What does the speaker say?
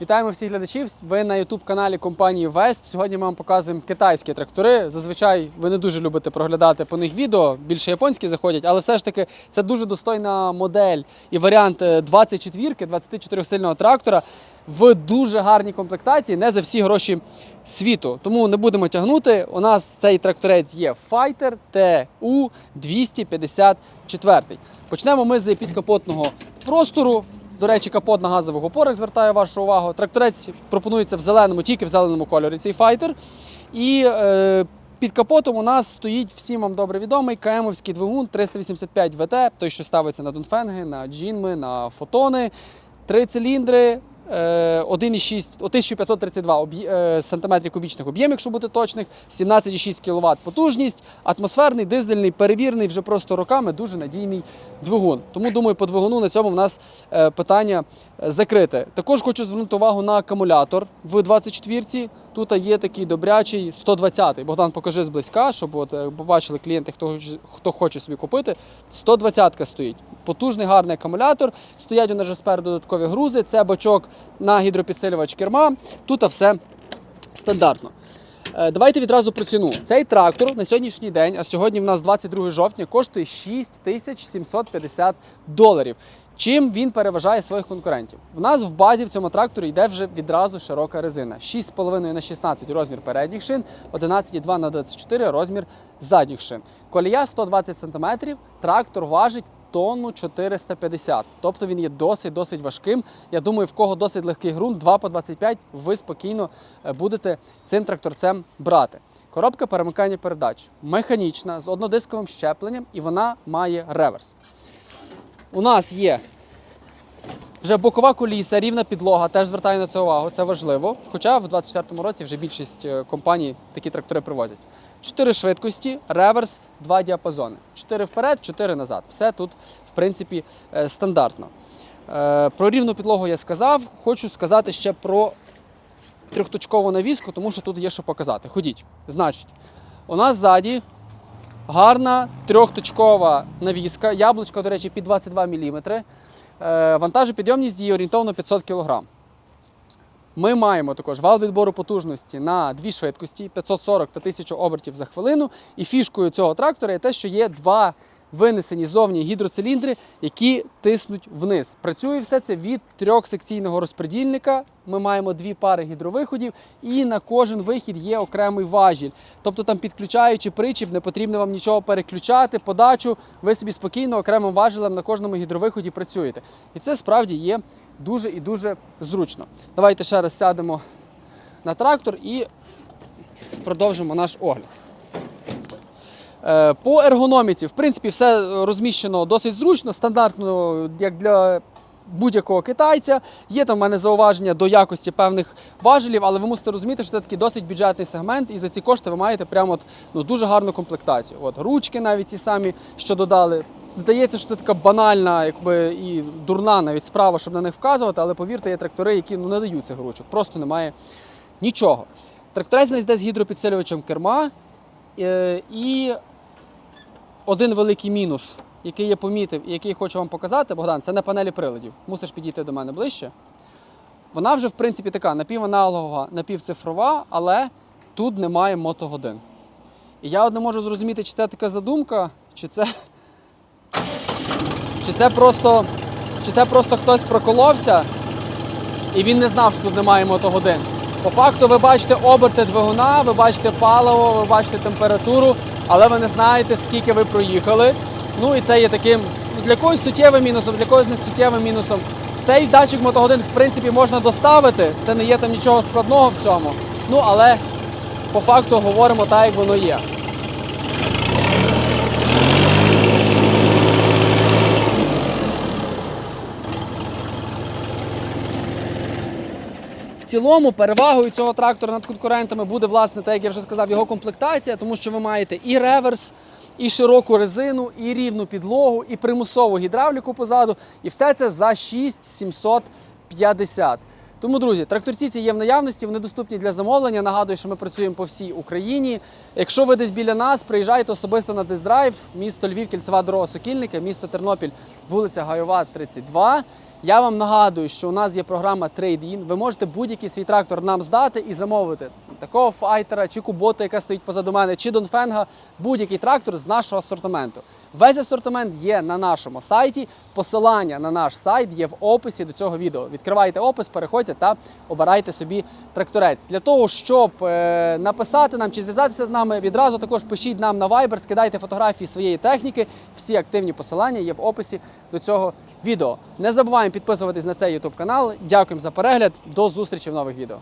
Вітаємо всіх глядачів. Ви на youtube каналі компанії Вест. Сьогодні ми вам показуємо китайські трактори. Зазвичай ви не дуже любите проглядати по них відео, більше японські заходять, але все ж таки це дуже достойна модель і варіант 24-ки, 24-сильного трактора в дуже гарній комплектації, не за всі гроші світу. Тому не будемо тягнути. У нас цей тракторець є Fighter TU 254. Почнемо ми з підкапотного простору. До речі, капот на газових опорах звертає вашу увагу. Тракторець пропонується в зеленому, тільки в зеленому кольорі цей файтер. І е, під капотом у нас стоїть всім вам добре відомий КМовський двигун 385 ВТ, той, що ставиться на Дунфенги, на джінми, на фотони. Три циліндри, 1,6, 1532 об'є- е, сантиметрів кубічних об'єм, якщо бути точних, 17,6 кВт потужність, атмосферний, дизельний, перевірений вже просто роками, дуже надійний двигун. Тому думаю, по двигуну на цьому в нас е, питання е, закрите. Також хочу звернути увагу на акумулятор в 24-ці. Тут є такий добрячий 120-й. Богдан, покажи зблизька, щоб от, е, побачили клієнти, хто, хто хоче собі купити. 120-ка стоїть. Потужний гарний акумулятор. Стоять у нас вже спереду додаткові грузи. Це бачок на гідропідсилювач керма. Тут все стандартно. Е, Давайте відразу про ціну. Цей трактор на сьогоднішній день, а сьогодні в нас 22 жовтня, коштує 6750 доларів. Чим він переважає своїх конкурентів? В нас в базі в цьому тракторі йде вже відразу широка резина. 6,5 на 16 розмір передніх шин, 11,2 на 24 розмір задніх шин. Колія 120 см, трактор важить тонну 450. Тобто він є досить досить важким. Я думаю, в кого досить легкий ґрунт, 2 по 25, ви спокійно е, будете цим тракторцем брати. Коробка перемикання передач механічна з однодисковим щепленням, і вона має реверс. У нас є вже бокова коліса, рівна підлога, теж звертаю на це увагу, це важливо. Хоча в 24-му році вже більшість е, компаній такі трактори привозять. Чотири швидкості, реверс, два діапазони. Чотири вперед, чотири назад. Все тут, в принципі, е, стандартно. Е, Про рівну підлогу я сказав. Хочу сказати ще про трьохточкову навіску, тому що тут є що показати. Ходіть. Значить, у нас ззаді гарна трьохточкова навіска, яблучко, до речі, під 22 мм. Вантажопідйомність її орієнтовно 500 кг. Ми маємо також вал відбору потужності на дві швидкості 540 та 1000 обертів за хвилину. І фішкою цього трактора є те, що є два винесені зовні гідроциліндри, які тиснуть вниз. Працює все це від трьохсекційного розпредільника. Ми маємо дві пари гідровиходів, і на кожен вихід є окремий важіль. Тобто, там підключаючи причіп, не потрібно вам нічого переключати, подачу. Ви собі спокійно окремим важелем на кожному гідровиході працюєте. І це справді є дуже і дуже зручно. Давайте ще раз сядемо на трактор і продовжимо наш огляд. Е, По ергономіці, в принципі, все розміщено досить зручно, стандартно, як для будь-якого китайця. Є там в мене зауваження до якості певних важелів, але ви мусите розуміти, що це такий досить бюджетний сегмент, і за ці кошти ви маєте прямо от, ну, дуже гарну комплектацію. От, ручки навіть ці самі, що додали. Здається, що це така банальна, якби і дурна навіть справа, щоб на них вказувати, але повірте, є трактори, які ну, не дають цих ручок, просто немає нічого. Тракторець у нас йде з гідропідсилювачем керма. Е, І один великий мінус, який я помітив і який хочу вам показати, Богдан, це на панелі приладів. Мусиш підійти до мене ближче. Вона вже, в принципі, така напіваналогова, напівцифрова, але тут немає мотогодин. І я не можу зрозуміти, чи це така задумка, чи це. Чи це просто, чи це просто хтось проколовся і він не знав, що тут немає мотогодин. По факту ви бачите оберти двигуна, ви бачите паливо, ви бачите температуру, але ви не знаєте, скільки ви проїхали. Ну і це є таким ну, для когось суттєвим мінусом, для когось не суттєвим мінусом. Цей датчик мотогодин, в принципі, можна доставити. Це не є там нічого складного в цьому. Ну але по факту говоримо так, як воно є. Цілому перевагою цього трактора над конкурентами буде, власне, так як я вже сказав, його комплектація, тому що ви маєте і реверс, і широку резину, і рівну підлогу, і примусову гідравліку позаду. І все це за 6750. Тому, друзі, тракторці ці є в наявності, вони доступні для замовлення. Нагадую, що ми працюємо по всій Україні. Якщо ви десь біля нас, приїжджайте особисто на тест-драйв, місто Львів, кільцева дорога Сокільника, місто Тернопіль, вулиця Гайова, 32. Я вам нагадую, що у нас є програма Trade-in. Ви можете будь-який свій трактор нам здати і замовити такого файтера, чи кубота, яка стоїть позаду мене, чи Донфенга, будь-який трактор з нашого асортименту. Весь асортимент є на нашому сайті. Посилання на наш сайт є в описі до цього відео. Відкривайте опис, переходьте та обирайте собі тракторець. Для того, щоб е, написати нам чи зв'язатися з нами, відразу також пишіть нам на Viber, скидайте фотографії своєї техніки. Всі активні посилання є в описі до цього відео. Не забуваємо підписуватись на цей YouTube канал. Дякуємо за перегляд. До зустрічі в нових відео.